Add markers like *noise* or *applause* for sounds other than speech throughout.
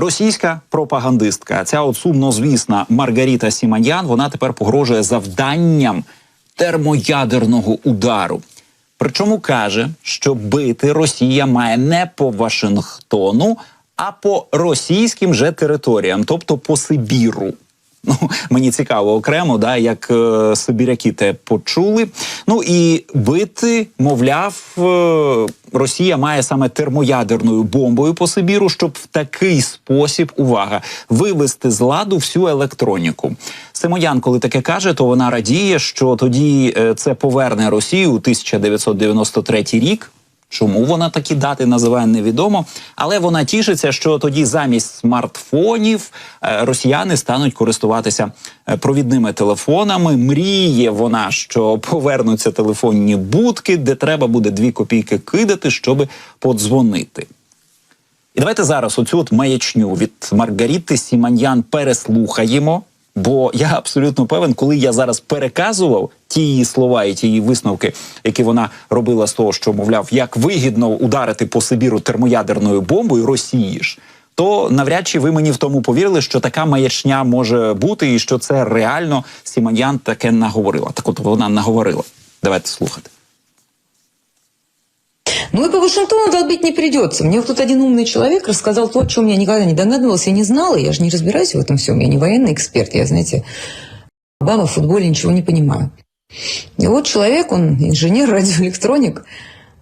Російська пропагандистка, ця от сумнозвісна Маргаріта Сіманьян, вона тепер погрожує завданням термоядерного удару. Причому каже, що бити Росія має не по Вашингтону, а по російським же територіям, тобто по Сибіру. Ну, *laughs* мені цікаво окремо, да, як е, сибіряки те почули. Ну і бити, мовляв, е, Росія має саме термоядерною бомбою по Сибіру, щоб в такий спосіб увага вивести з ладу всю електроніку. Симоян, коли таке каже, то вона радіє, що тоді е, це поверне Росію у 1993 рік. Чому вона такі дати називає невідомо, але вона тішиться, що тоді замість смартфонів е, росіяни стануть користуватися е, провідними телефонами. Мріє вона, що повернуться телефонні будки, де треба буде дві копійки кидати, щоб подзвонити. І давайте зараз оцю от маячню від Маргаріти Сіманьян переслухаємо. Бо я абсолютно певен, коли я зараз переказував ті її слова і ті її висновки, які вона робила з того, що мовляв, як вигідно ударити по Сибіру термоядерною бомбою Росії ж, то навряд чи ви мені в тому повірили, що така маячня може бути, і що це реально Сіманьян таке наговорила. Так от вона наговорила. Давайте слухати. Ну и по Вашингтону долбить не придется. Мне вот тут один умный человек рассказал то, о чем я никогда не догадывалась и не знала. Я же не разбираюсь в этом всем. Я не военный эксперт. Я, знаете, баба в футболе ничего не понимаю. И вот человек, он инженер, *laughs* радиоэлектроник,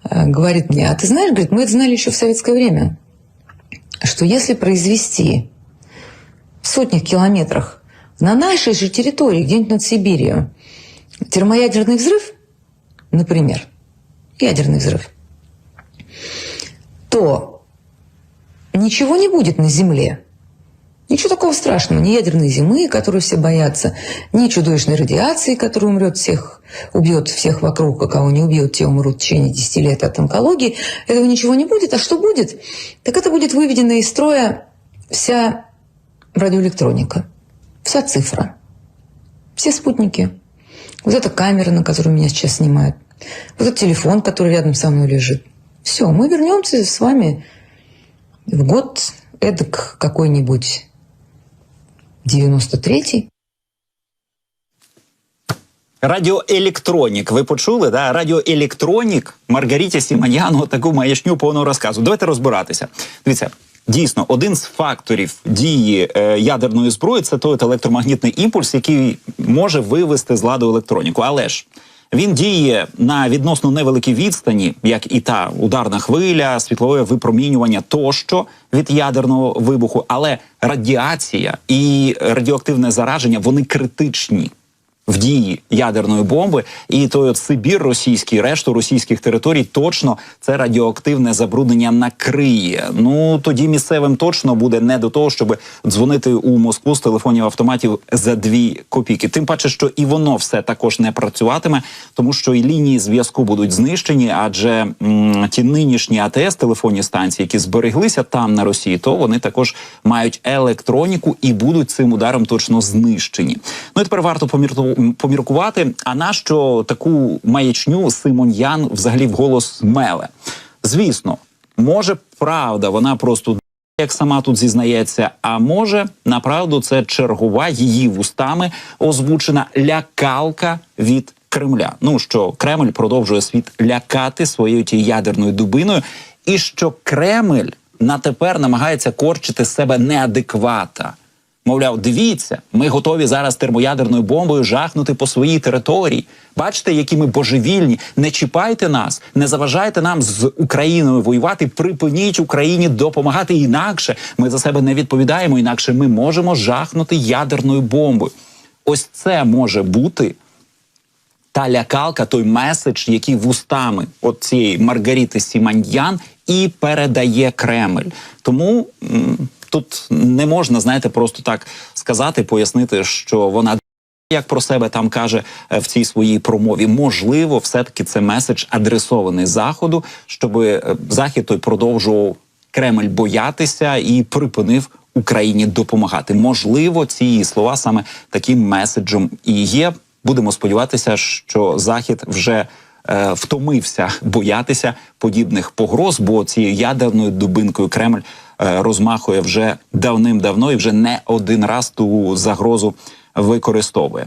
э, говорит мне, а ты знаешь, говорит, мы это знали еще в советское время, что если произвести в сотнях километрах на нашей же территории, где-нибудь над Сибирью, термоядерный взрыв, например, ядерный взрыв, то ничего не будет на Земле. Ничего такого страшного. Ни ядерной зимы, которую все боятся, ни чудовищной радиации, которая умрет всех, убьет всех вокруг, а кого не убьет, те умрут в течение 10 лет от онкологии. Этого ничего не будет. А что будет? Так это будет выведена из строя вся радиоэлектроника, вся цифра, все спутники. Вот эта камера, на которую меня сейчас снимают, вот этот телефон, который рядом со мной лежит. Все, мы вернемся с вами в год эдак какой-нибудь 93-й. Радіоелектронік, ви почули? Да? Радіоелектронік Маргаріті Сіманяну таку маячню повного розказу. Давайте розбиратися. Дивіться, дійсно, один з факторів дії е, ядерної зброї це той електромагнітний імпульс, який може вивести з ладу електроніку. Але ж він діє на відносно невеликій відстані, як і та ударна хвиля, світлове випромінювання тощо від ядерного вибуху, але радіація і радіоактивне зараження вони критичні в дії ядерної бомби, і той от Сибір російський, решту російських територій точно це радіоактивне забруднення накриє. Ну тоді місцевим точно буде не до того, щоб дзвонити у Москву з телефонів автоматів за дві копійки. Тим паче, що і воно все також не працюватиме, тому що і лінії зв'язку будуть знищені, адже м, ті нинішні АТС телефонні станції, які збереглися там на Росії, то вони також мають електроніку і будуть цим ударом точно знищені. Ну і тепер варто помірку- поміркувати. А нащо таку маячню Симон Ян взагалі вголос меле? Звісно, може правда, вона просто як сама тут зізнається, а може направду це чергова її вустами озвучена лякалка від Кремля. Ну що Кремль продовжує світ лякати своєю тією ядерною дубиною, і що Кремль на тепер намагається корчити себе неадеквата. Мовляв, дивіться, ми готові зараз термоядерною бомбою жахнути по своїй території. Бачите, які ми божевільні. Не чіпайте нас, не заважайте нам з Україною воювати. Припиніть Україні допомагати інакше. Ми за себе не відповідаємо. Інакше ми можемо жахнути ядерною бомбою. Ось це може бути та лякалка, той меседж, який вустами от цієї Маргаріти Сіманьян і передає Кремль. Тому тут не можна, знаєте, просто так сказати, пояснити, що вона. Як про себе там каже е, в цій своїй промові, можливо, все-таки це меседж адресований заходу, щоб е, захід той продовжував Кремль боятися і припинив Україні допомагати. Можливо, ці слова саме таким меседжем і є. Будемо сподіватися, що захід вже е, втомився боятися подібних погроз, бо цією ядерною дубинкою Кремль розмахує вже давним-давно і вже не один раз ту загрозу використовує.